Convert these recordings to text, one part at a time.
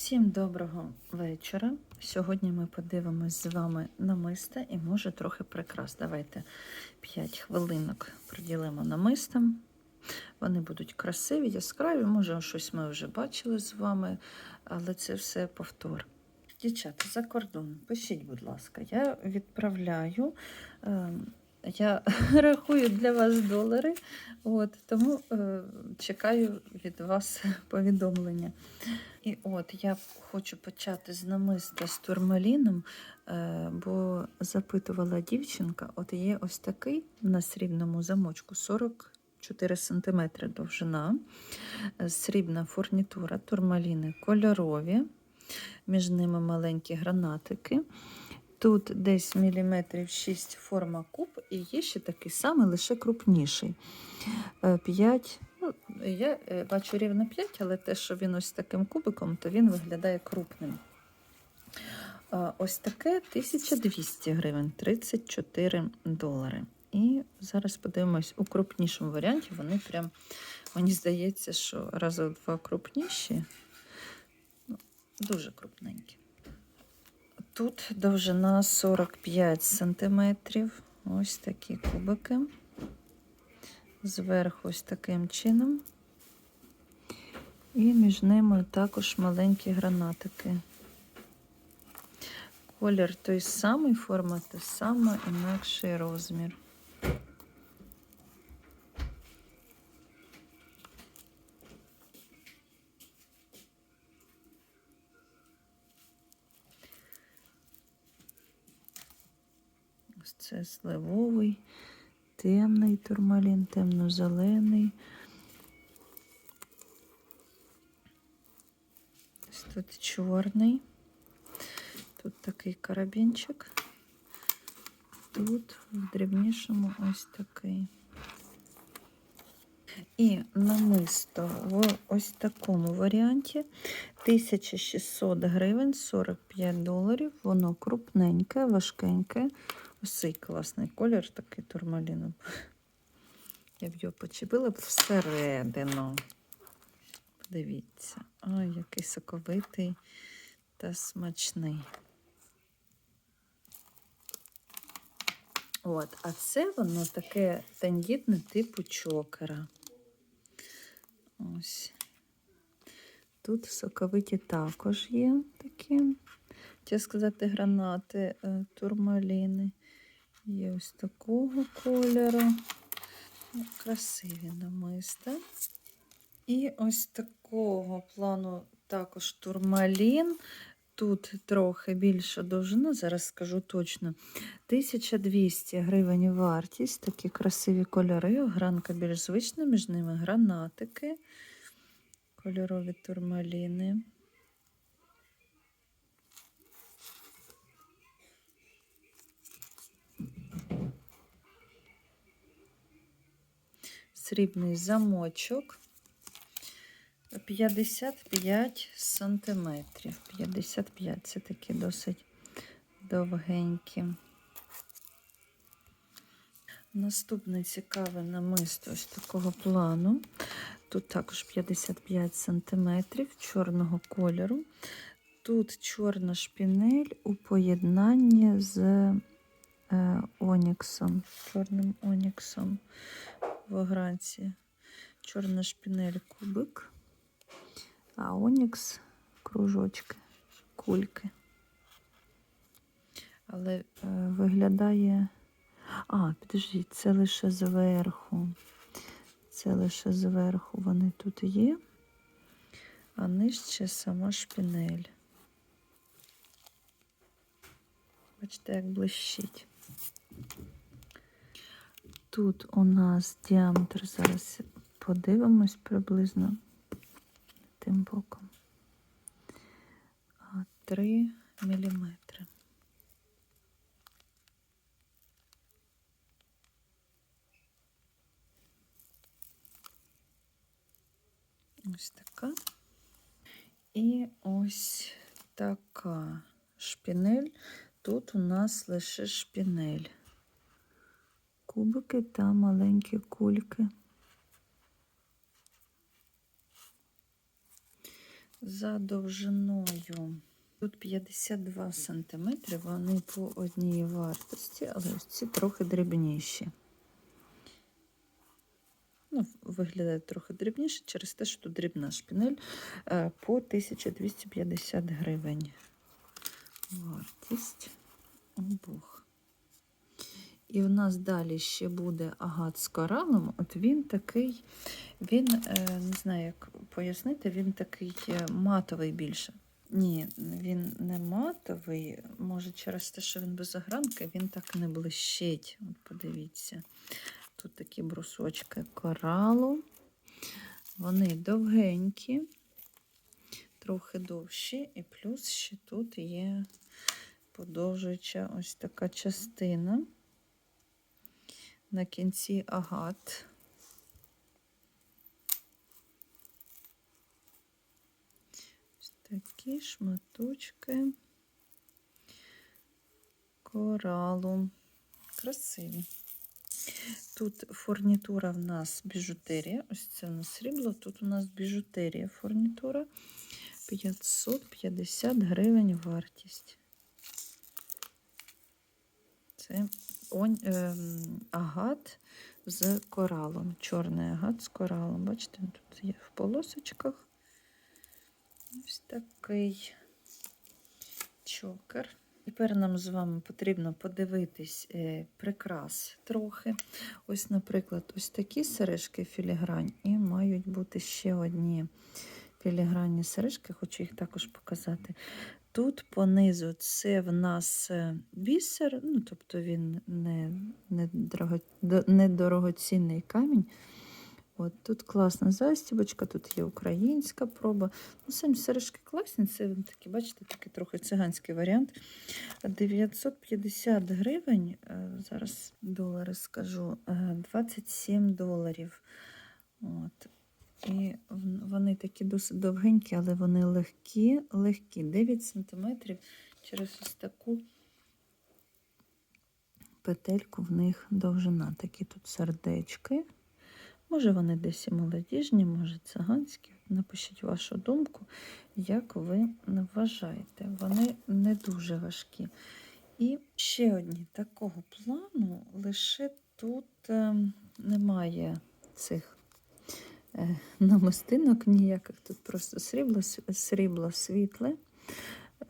Всім доброго вечора. Сьогодні ми подивимось з вами намиста і може трохи прикрас. Давайте 5 хвилинок приділимо намистам. Вони будуть красиві, яскраві. Може, щось ми вже бачили з вами, але це все повтор. Дівчата, за кордон, пишіть, будь ласка, я відправляю. е, Я рахую для вас долари, от, тому е, чекаю від вас повідомлення. І от я хочу почати з намиста з турмаліном, е, бо запитувала дівчинка, от є ось такий на срібному замочку 44 см довжина, е, срібна фурнітура, турмаліни кольорові, між ними маленькі гранатики. Тут десь міліметрів 6 форма куб, і є ще такий самий, лише крупніший. 5, ну, я е, бачу рівно 5, але те, що він ось таким кубиком, то він виглядає крупним. Ось таке 1200 гривень, 34 долари. І зараз подивимось у крупнішому варіанті. Вони прям, мені здається, що рази в два крупніші. Ну, дуже крупненькі. Тут довжина 45 сантиметрів. Ось такі кубики. Зверху ось таким чином. І між ними також маленькі гранатики. Колір той самий, форма та сама, інакший розмір. Це сливовий, темний турмалін, темно-зелений. Ось тут чорний. Тут такий карабінчик. Тут в дрібнішому ось такий. І намисто в ось такому варіанті 1600 гривень, 45 доларів. Воно крупненьке, важкеньке. Ось цей класний колір, такий турмаліном. Я б його почепила б всередину. Подивіться, ой, який соковитий та смачний. От, а це воно таке тендітне типу чокера. Ось. Тут соковиті також є такі, хотіла сказати, гранати, е, турмаліни. Є ось такого кольору. Красиві намиста. І ось такого плану також турмалін. Тут трохи більша довжина, зараз скажу точно. 1200 гривень вартість, такі красиві кольори, гранка більш звична, між ними гранатики, кольорові турмаліни. Срібний замочок. 55 сантиметрів. 55 це такі досить довгенькі. Наступне цікаве намисто ось такого плану. Тут також 55 сантиметрів чорного кольору. Тут чорна шпінель у поєднанні з е, оніксом, чорним оніксом в огранці. Чорна шпінель кубик, а онікс кружочки, кульки. Але е, виглядає. А, підождіть, це лише зверху. Це лише зверху вони тут є, а нижче сама шпінель. Бачите, як блищить. Тут у нас діаметр, зараз подивимось приблизно тим боком. 3 міліметри. Ось така. І ось така шпінель. Тут у нас лише шпінель. Кубики та маленькі кульки. За довжиною. Тут 52 см, вони по одній вартості, але ось ці трохи дрібніші. Ну, виглядає трохи дрібніше через те, що тут дрібна шпінель е, по 1250 гривень. Вартість обох. І в нас далі ще буде агат з коралом. От він такий, він, е, не знаю, як пояснити, він такий е, матовий більше. Ні, він не матовий. Може, через те, що він без огранки, він так не блищить. От подивіться. Тут такі брусочки коралу. Вони довгенькі, трохи довші, і плюс ще тут є подовжуюча ось така частина. На кінці агат. Ось такі шматочки коралу. Красиві. Тут фурнітура в нас біжутерія. Ось це у нас срібло. Тут у нас біжутерія фурнітура. 550 гривень вартість. Це он, е, агат з коралом. Чорний агат з коралом. Бачите, тут є в полосочках. Ось такий чокер. Тепер нам з вами потрібно подивитись е, прикрас трохи. Ось, наприклад, ось такі сережки філігрань, і мають бути ще одні філігранні сережки, хочу їх також показати. Тут понизу це в нас е, бісер, ну, тобто він не, не, дорого, не дорогоцінний камінь. От, тут класна застібочка, тут є українська проба. Ну, самі сережки класні, це такі, бачите, такий трохи циганський варіант. 950 гривень, е, зараз долари скажу, е, 27 доларів. От. І вони такі досить довгенькі, але вони легкі, легкі. 9 см через ось таку петельку в них довжина. Такі тут сердечки. Може, вони десь і молодіжні, може циганські. Напишіть вашу думку, як ви вважаєте. Вони не дуже важкі. І ще одні такого плану, лише тут е, немає цих намистинок ніяких. Тут просто срібло, срібло світле.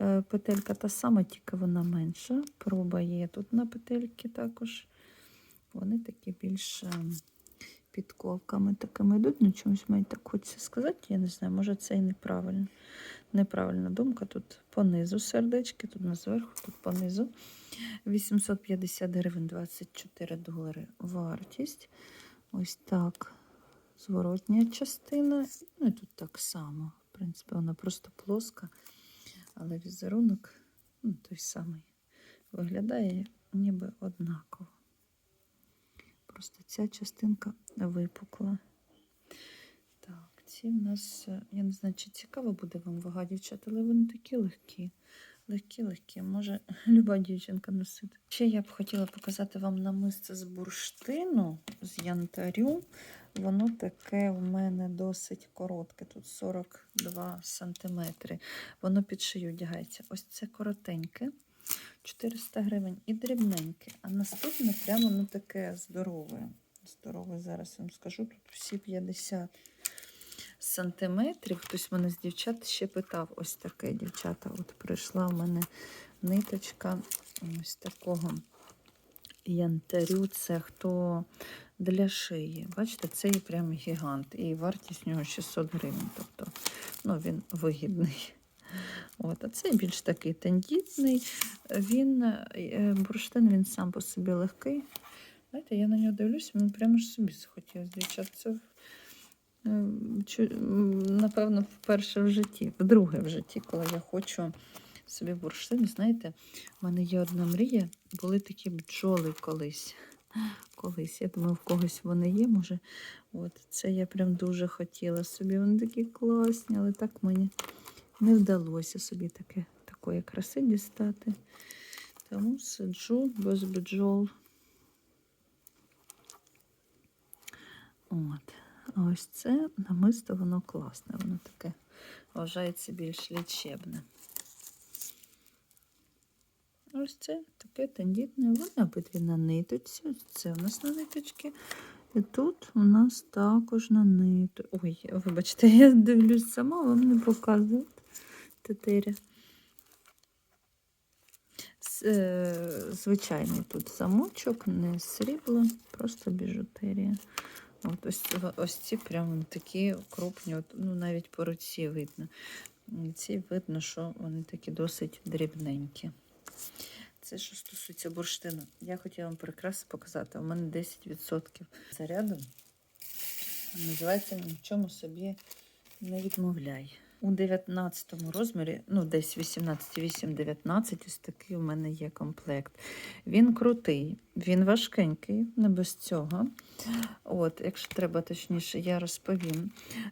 Е, Петелька та сама, тільки вона менша. Проба є тут на петельки також. Вони такі більш е, підковками такими йдуть. Ну, чомусь мені так хочеться сказати, я не знаю, може це і неправильно. Неправильна думка. Тут понизу сердечки, тут на зверху, тут понизу. 850 гривень 24 долари вартість. Ось так. Зворотня частина. Ну і тут так само. В принципі, вона просто плоска, але візерунок ну, той самий. Виглядає ніби однаково. Просто ця частинка випукла. Так, ці в нас, е, я не знаю, чи цікаво буде вам вага дівчат, але вони такі легкі. Легкі, легкі, може люба дівчинка носити. Ще я б хотіла показати вам намисце з бурштину, з янтарю. Воно таке в мене досить коротке, тут 42 сантиметри. Воно під шию вдягається. Ось це коротеньке, 400 гривень і дрібненьке. А наступне прямо ну таке здорове. Здорове, зараз вам скажу, тут всі 50 сантиметрів. Хтось мене з дівчат ще питав, ось таке дівчата. От прийшла в мене ниточка ось такого янтарю. Це хто для шиї. Бачите, це є прям гігант. І вартість нього 600 гривень. Тобто ну, він вигідний. От, а цей більш такий тендітний. Він, е, бурштин він сам по собі легкий. Знаєте, я на нього дивлюся, він прямо ж собі захотів. Це напевно, вперше в житті, вдруге в житті, коли я хочу собі бурштин. Знаєте, в мене є одна мрія, були такі бджоли колись. Колись. Я думаю, в когось вони є, може. От це я прям дуже хотіла собі. Вони такі класні, але так мені не вдалося собі таке, такої краси дістати. Тому сиджу без бджол. От. А ось це намисто, воно класне, воно таке вважається більш лічебне. Ось це таке тендітне, обидві на ниточці. Це у нас на ниточці. І тут у нас також на ниту. Ой, вибачте, я дивлюсь сама, вам не показую. Тетеря. Е, Звичайний тут замочок, не срібло, просто біжутерія. От ось, ось ці прям такі крупні, от, ну навіть по руці видно. Ці видно, що вони такі досить дрібненькі. Це що стосується бурштину. Я хотіла вам прикраси показати. У мене 10% заряду. Називається ні в чому собі не відмовляй. У 19 розмірі, ну десь 18-8-19, ось такий у мене є комплект. Він крутий, він важкенький, не без цього. От, якщо треба точніше, я розповім.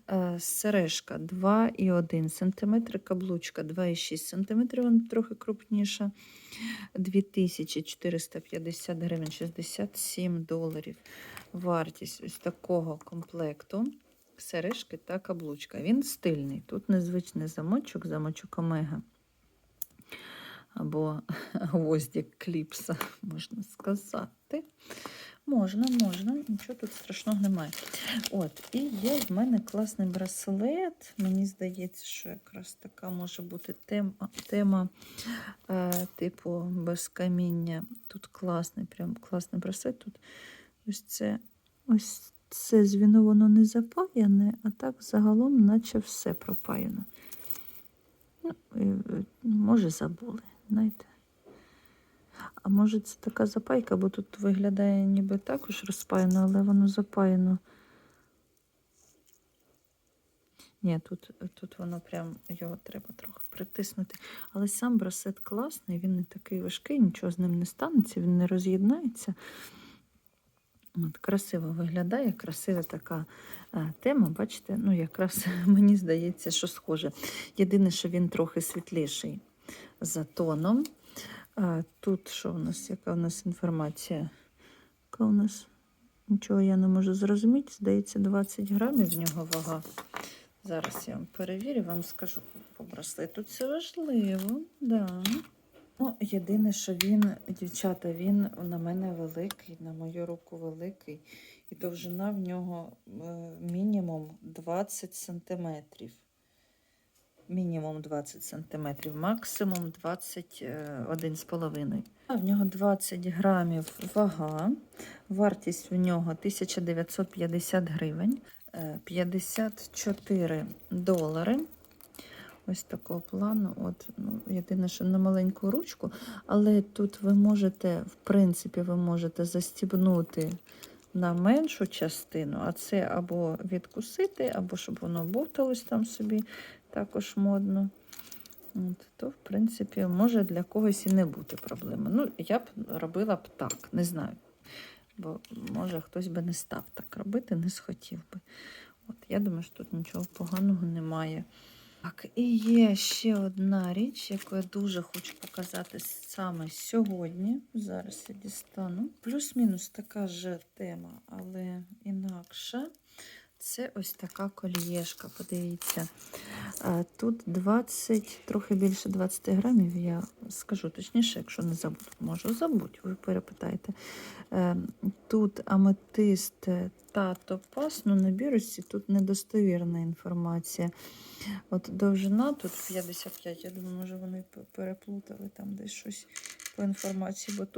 Е, Сережка 2,1 см, каблучка 2,6 см, вона трохи крупніша. 2450 гривень, 67 доларів. Вартість ось такого комплекту. Сережки та каблучка. Він стильний. Тут незвичний замочок, замочок Омега. Або гвоздик кліпса, можна сказати. Можна, можна, нічого тут страшного немає. От, і є в мене класний браслет. Мені здається, що якраз така може бути тема, тема е, типу без каміння. Тут класний, прям класний браслет. Тут ось це ось це звіно, воно не запаяне, а так загалом, наче все пропаяно. Ну, е, може, забули, знаєте. А може це така запайка, бо тут виглядає ніби також розпаяно, але воно запаяно. Ні, тут, тут воно прям його треба трохи притиснути. Але сам брасет класний, він не такий важкий, нічого з ним не станеться, він не роз'єднається. От, красиво виглядає, красива така е, тема. Бачите, ну якраз мені здається, що схоже. Єдине, що він трохи світліший за тоном. А, тут що у нас? Яка у нас інформація? Яка у нас? Нічого я не можу зрозуміти. Здається, 20 грамів в нього вага. Зараз я вам перевірю, вам скажу по браслету. Це важливо. Да. Ну, єдине, що він, дівчата, він на мене великий, на мою руку великий. І довжина в нього е, мінімум 20 сантиметрів. Мінімум 20 сантиметрів, максимум 21,5. А в нього 20 грамів вага. Вартість в нього 1950 гривень, е, 54 долари. Ось такого плану. От, ну, єдине, що на маленьку ручку, але тут ви можете, в принципі, ви можете застібнути на меншу частину, а це або відкусити, або щоб воно бовталось там собі також модно. От, то, в принципі, може для когось і не бути проблеми. Ну, я б робила б так, не знаю. Бо може хтось би не став так робити, не схотів би. От, я думаю, що тут нічого поганого немає. Так, і є ще одна річ, яку я дуже хочу показати саме сьогодні. Зараз я дістану. Плюс-мінус така ж тема, але інакша. Це ось така колієшка, подивіться. Тут 20, трохи більше 20 грамів, я скажу точніше, якщо не забуду, можу забудь, ви перепитайте. Е, Тут аметист та топаз, ну на бірочці тут недостовірна інформація. От довжина тут 55, я думаю, може вони переплутали там десь щось по інформації, бо тут